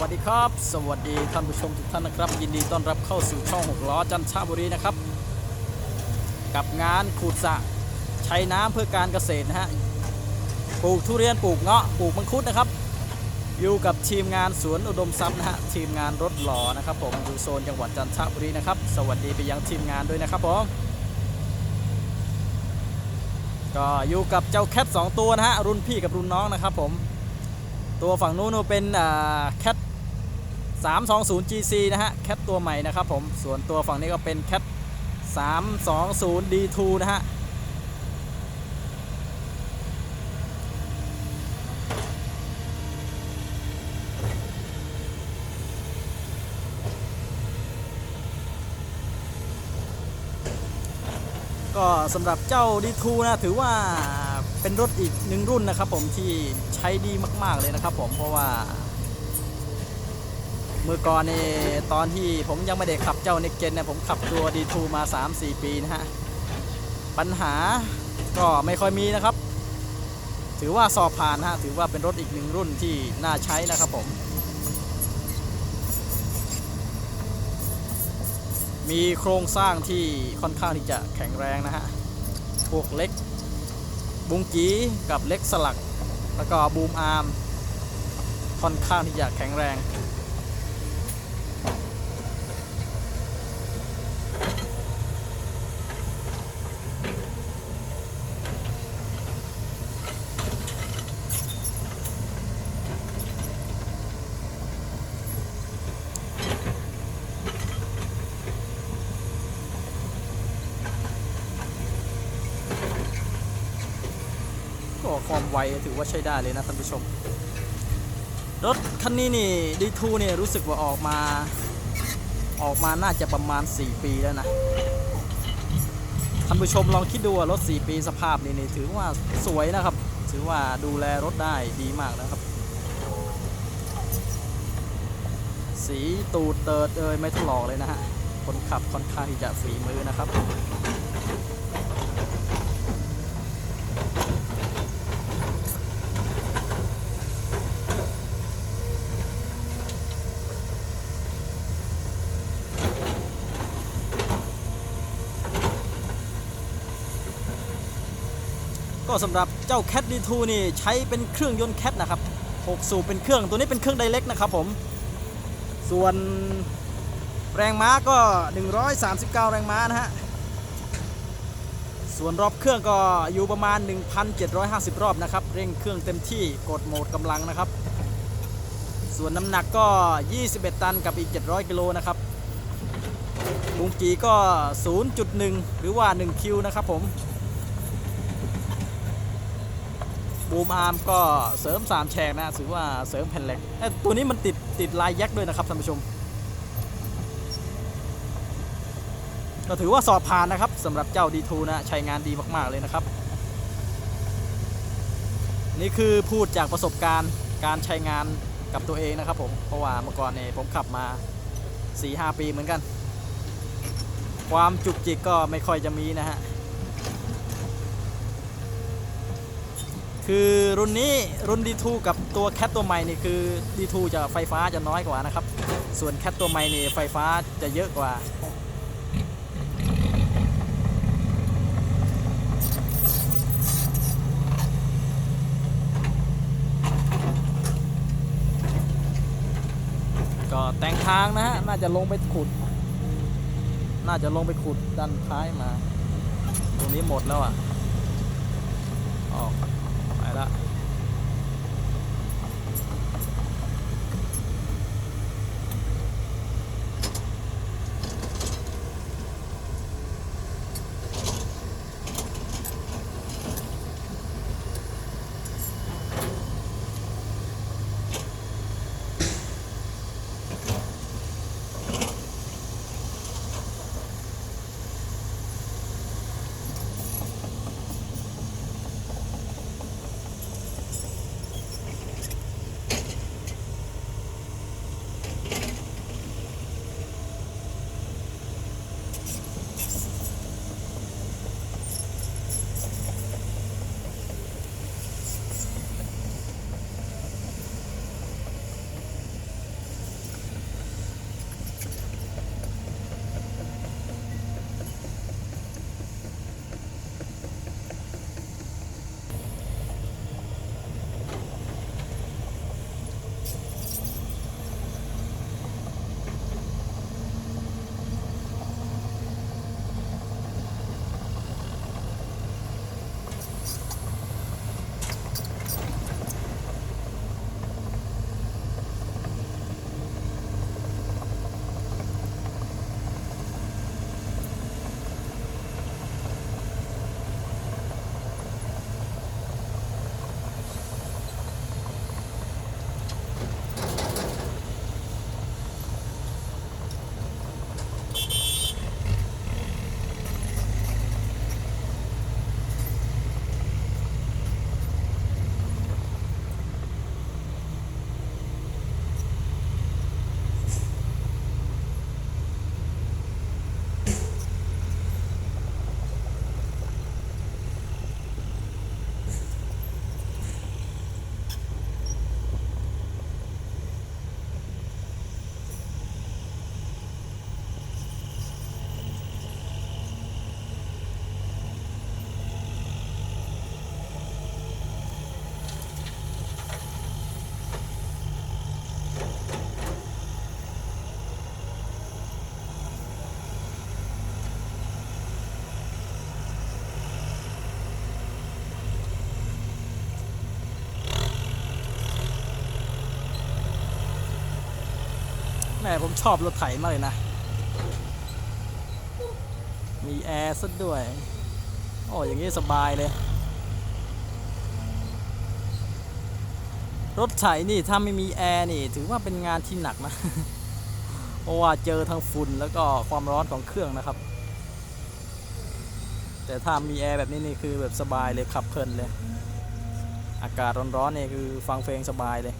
วัสดีครับ สวัสดีท่านผู้ชมทุกท่านนะครับ ยินดีต้อนรับเข้าสู่ช่องหกล้อจันทบุรีนะครับ กับงานขุดสระใช้น้ำเพื่อการเกษตรนะฮะปลูกทุเรียนปลูกเงาะปลูกมังคุดนะครับ อยู่กับทีมงานสวนอุดมทรัพย์นะฮะทีมงานรถหล่อนะครับผมอยู่โซนจังหวัดจันทบุรีนะครับ สวัสดีไปยังทีมงานด้วยนะครับผมก็อยู่กับเจ้าแคทสองตัวนะฮะรุ่นพี่กับรุ่นน้องนะครับผมตัวฝั่งนู้นเป็นแคท 320 GC นะฮะ แคทตัวใหม่นะครับผม ส่วนตัวฝั่งนี้ก็เป็นแคท320 D2 นะฮะก็สำหรับเจ้า D2 นะถือว่าเป็นรถอีกหนึ่งรุ่นนะครับผมที่ใช้ดีมาก ๆ เลยนะครับผมเพราะว่า มือก่อนนี่ตอนที่ผมยังไม่ได้ขับเจ้าเน็กเจนเนี่ยผมขับตัว D2 มา 3-4 ปีนะฮะ ปัญหาก็ไม่ค่อยมีนะครับ ถือว่าสอบผ่านนะฮะ ถือว่าเป็นรถอีกหนึ่งรุ่นที่น่าใช้นะครับผม มีโครงสร้างที่ค่อนข้างที่จะแข็งแรงนะฮะ พวกเล็กบุงกีกับเล็กสลัก แล้วก็บูมอาร์มค่อนข้างที่จะแข็งแรง ความไวถือว่าใช้ได้เลยนะท่านผู้ชม รถคันนี้นี่ดีทูเนี่ยรู้สึกว่าออกมา ออกมาน่าจะประมาณ 4 ปีแล้วนะท่านผู้ชมลองคิดดูว่ารถ 4 ปีสภาพนี่นี่ถือว่าสวยนะครับ ถือว่าดูแลรถได้ดีมากนะครับ สีตูดเติร์ดเอยไม่ถลอกเลยนะฮะคนขับค่อนข้างที่จะฝีมือนะครับ ก็สำหรับเจ้า Cat D2 นี่ใช้เป็นเครื่องยนต์ Cat นะครับ6สูบเป็นเครื่องตัวนี้เป็นเครื่องไดเ c กนะครับผม ส่วนแรงม้าก็ 139 แรงม้านะฮะ ส่วนรอบเครื่องก็อยู่ประมาณ 1,750 รอบนะครับ เร่งเครื่องเต็มที่กดโหมดกำลังนะครับ ส่วนน้ำหนักก็ 21 ตันกับอีก 700 กิโลนะครับบุงกีก็ 0.1 หรือว่า 1 คิวนะครับผม บูมอาร์มก็เสริม 3 แฉกนะถือว่าเสริมแผ่นเหล็กเอ้ยตัวนี้มันติดติดลายแยกด้วยนะครับท่านผู้ชม ก็ถือว่าสอบผ่านนะครับสำหรับเจ้า D2 นะใช้งานดีมากๆเลยนะครับ นี่คือพูดจากประสบการณ์การใช้งานกับตัวเองนะครับผม เพราะว่าเมื่อก่อนเนี่ยผมขับมา 4-5 ปีเหมือนกัน ความจุกจิกก็ไม่ค่อยจะมีนะฮะ คือรุ่นนี้รุ่น D2 กับตัวแคทตัวใหม่นี่คือ D2 จะไฟฟ้าจะน้อยกว่านะครับ ส่วนแคทตัวใหม่นี่ไฟฟ้าจะเยอะกว่าก็แต่งทางนะฮะ น่าจะลงไปขุด น่าจะลงไปขุดด้านท้ายมา ตรงนี้หมดแล้วอะ ออก ไแม่ผมชอบรถไถมากเลยนะ มีแอร์ซะด้วย โอ้อย่างนี้สบายเลย รถไถนี่ถ้าไม่มีแอร์นี่ ถือว่าเป็นงานที่หนักนะ เพราะว่าเจอทั้งฝุ่นแล้วก็ความร้อนของเครื่องนะครับ แต่ถ้ามีแอร์แบบนี้นี่คือแบบสบายเลยขับเพลินเลย อากาศร้อนๆนี่คือฟังเพลงสบายเลย